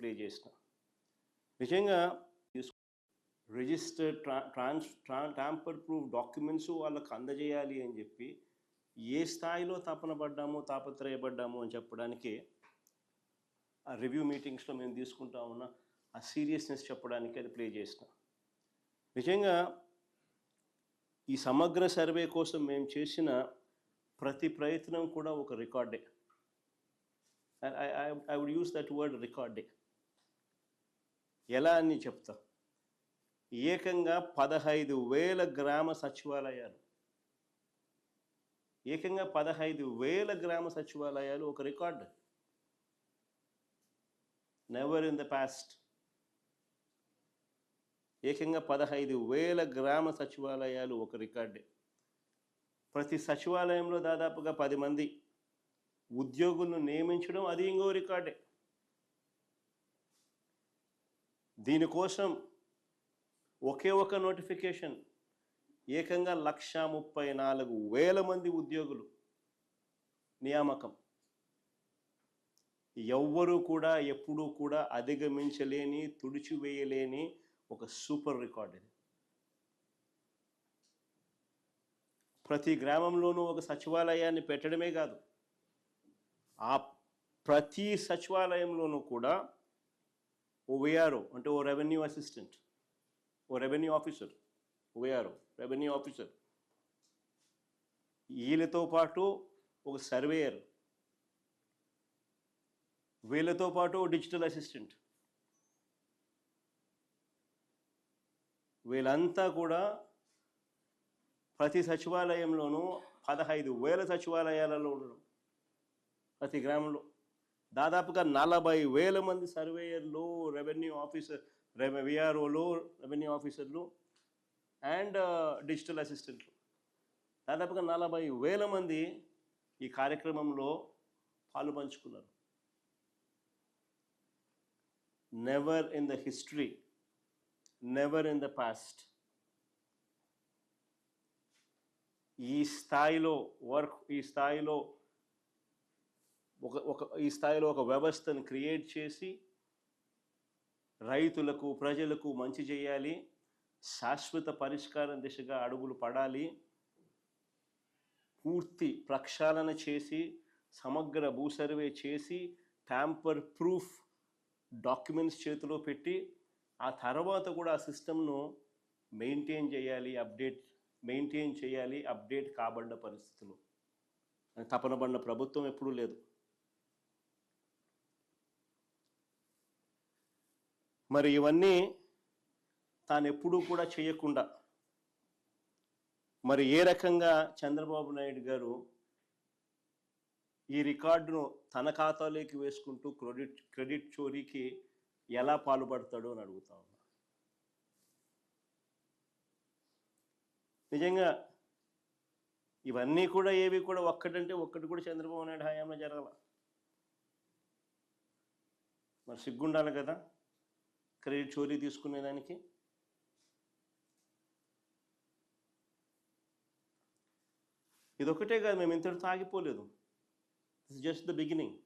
Play చేసిన. నిజంగా registered ట్రా ట్రాన్స్ ట్రా ట్యాంపర్ ప్రూఫ్ డాక్యుమెంట్స్ వాళ్ళకు అందజేయాలి అని చెప్పి ఏ స్థాయిలో తపన పడ్డామో తాపత్రయపడ్డాము అని చెప్పడానికి ఆ రివ్యూ మీటింగ్స్లో మేము తీసుకుంటా ఉన్న ఆ సీరియస్నెస్ చెప్పడానికి అది ప్లే చేసిన. నిజంగా ఈ సమగ్ర సర్వే కోసం మేము చేసిన ప్రతి ప్రయత్నం కూడా ఒక రికార్డే. I would use that word రికార్డే. ఎలా అని చెప్తా. ఏకంగా పదహైదు వేల గ్రామ సచివాలయాలు. ఏకంగా పదహైదు వేల గ్రామ సచివాలయాలు ఒక record. Never in the past ఏకంగా పదహైదు వేల గ్రామ సచివాలయాలు ఒక రికార్డే. ప్రతి సచివాలయంలో దాదాపుగా పది మంది ఉద్యోగులను నియమించడం అది ఇంకో రికార్డే. దీనికోసం ఒకే ఒక నోటిఫికేషన్ ఏకంగా లక్ష ముప్పై నాలుగు వేల మంది ఉద్యోగులు నియామకం. ఎవ్వరూ కూడా ఎప్పుడూ కూడా అధిగమించలేని తుడిచివేయలేని ఒక సూపర్ రికార్డ్ ఇది. ప్రతి గ్రామంలోనూ ఒక సచివాలయాన్ని పెట్టడమే కాదు ఆ ప్రతి సచివాలయంలోనూ కూడా ఓ విఆర్ఓ అంటే ఓ రెవెన్యూ అసిస్టెంట్ ఓ revenue officer ORO revenue officer వీళ్ళతో పాటు ఒక సర్వేయర్ వీళ్ళతో పాటు డిజిటల్ అసిస్టెంట్ వీళ్ళంతా కూడా ప్రతి సచివాలయంలోనూ పదహైదు వేల సచివాలయాలలో ఉండడం ప్రతి గ్రామంలో. దాదాపుగా నలభై వేల మంది సర్వేయర్లు రెవెన్యూ ఆఫీసర్ రెవె విఆర్ఓలు రెవెన్యూ ఆఫీసర్లు అండ్ డిజిటల్ అసిస్టెంట్లు. దాదాపుగా నలభై వేల మంది ఈ కార్యక్రమంలో పాలు పంచుకున్నారు. Never in the history never in the past ఈ స్థాయిలో వర్క్ ఈ స్థాయిలో ఒక ఒక ఈ స్థాయిలో ఒక వ్యవస్థను క్రియేట్ చేసి రైతులకు ప్రజలకు మంచి చేయాలి శాశ్వత పరిష్కారం దిశగా అడుగులు పడాలి పూర్తి ప్రక్షాళన చేసి సమగ్ర భూ సర్వే చేసి ట్యాంపర్ ప్రూఫ్ డాక్యుమెంట్స్ చేతిలో పెట్టి ఆ తర్వాత కూడా ఆ సిస్టమ్ను మెయింటైన్ చేయాలి అప్డేట్ మెయింటైన్ చేయాలి అప్డేట్ కాబడ్డ పరిస్థితులు. తపనబడిన ప్రభుత్వం ఎప్పుడూ లేదు. మరి ఇవన్నీ తాను ఎప్పుడూ కూడా చేయకుండా మరి ఏ రకంగా చంద్రబాబు నాయుడు గారు ఈ రికార్డును తన ఖాతాలోకి వేసుకుంటూ క్రెడిట్ క్రెడిట్ చోరీకి ఎలా పాల్పడతాడో అని అడుగుతా ఉన్నా. నిజంగా ఇవన్నీ కూడా ఏవి కూడా ఒక్కటంటే ఒక్కటి కూడా చంద్రబాబు నాయుడు హయాంలో జరగల. మరి సిగ్గుండాలి కదా? క్రెడిట్ చోరీ తీసుకునేదానికి? ఇదొకటే కాదు మేము ఇంతటితో ఆగిపోలేదు. This just the beginning